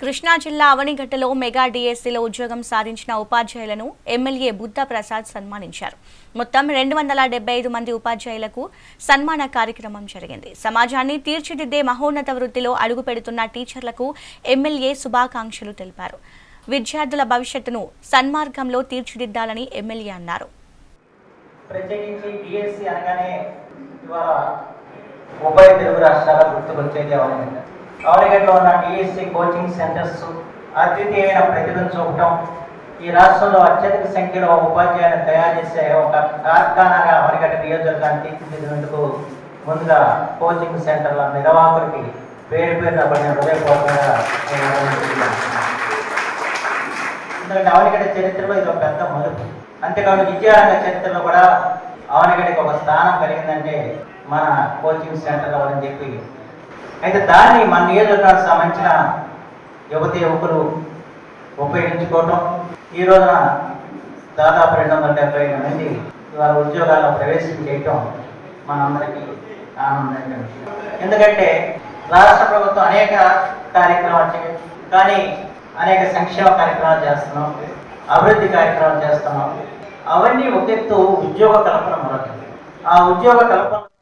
కృష్ణా జిల్లా అవనిగడ్డలో మెగా డిఎస్సీలో ఉద్యోగం సాధించిన ఉపాధ్యాయులను ఎమ్మెల్యే బుద్ధ ప్రసాద్ సన్మానించారు. మొత్తం రెండు వందల డెబ్బై ఐదు మంది ఉపాధ్యాయులకు సన్మాన కార్యక్రమం జరిగింది. సమాజాన్ని తీర్చిదిద్దే మహోన్నత వృత్తిలో అడుగుపెడుతున్న టీచర్లకు ఎమ్మెల్యే శుభాకాంక్షలు తెలిపారు. విద్యార్థుల భవిష్యత్తును సన్మార్గంలో తీర్చిదిద్దాలని ఎమ్మెల్యే అన్నారు. ప్రత్యేకించి అనగానే ఉభయ తెలుగు రాష్ట్రాల గుర్తుకొచ్చేది అవన్నీ అవనిగడ్డలో ఉన్న డిఎస్సి కోచింగ్ సెంటర్స్ అద్వితీయమైన ప్రతిభను చూపటం ఈ రాష్ట్రంలో అత్యధిక సంఖ్యలో ఉపాధ్యాయులను తయారు చేసే ఒక కార్ఖానాగా అవనిగడ్డ నియోజకవర్గాన్ని తీర్చిదిద్దేందుకు ముందుగా కోచింగ్ సెంటర్ల నిర్వాహకులకి పేరు పేరున పడిన హృదయపూర్వకంగా ఎందుకంటే అవనిగడ్డ చరిత్రలో ఇది ఒక పెద్ద మలుపు. అంతేకాదు విద్యారంగ చరిత్రలో కూడా అవనిగడ్డకి ఒక స్థానం కలిగిందంటే మన కోచింగ్ సెంటర్ అవ్వని చెప్పి అయితే దాన్ని మన నియోజకవర్గానికి సంబంధించిన యువతి యువకులు ఉపయోగించుకోవటం. ఈ రోజున దాదాపు రెండు వందల డెబ్బై ఐదు మంది ఇవాళ ఉద్యోగాల్లో ప్రవేశం చేయటం మనందరికీ ఆనందమైన విషయం. ఎందుకంటే రాష్ట్ర ప్రభుత్వం అనేక కార్యక్రమాలు చేయొచ్చు కానీ అనేక సంక్షేమ కార్యక్రమాలు చేస్తున్నాం అభివృద్ధి కార్యక్రమాలు చేస్తున్నాం. అవన్నీ ఒక ఎత్తు ఉద్యోగ కల్పన మరొక ఆ ఉద్యోగ కల్పన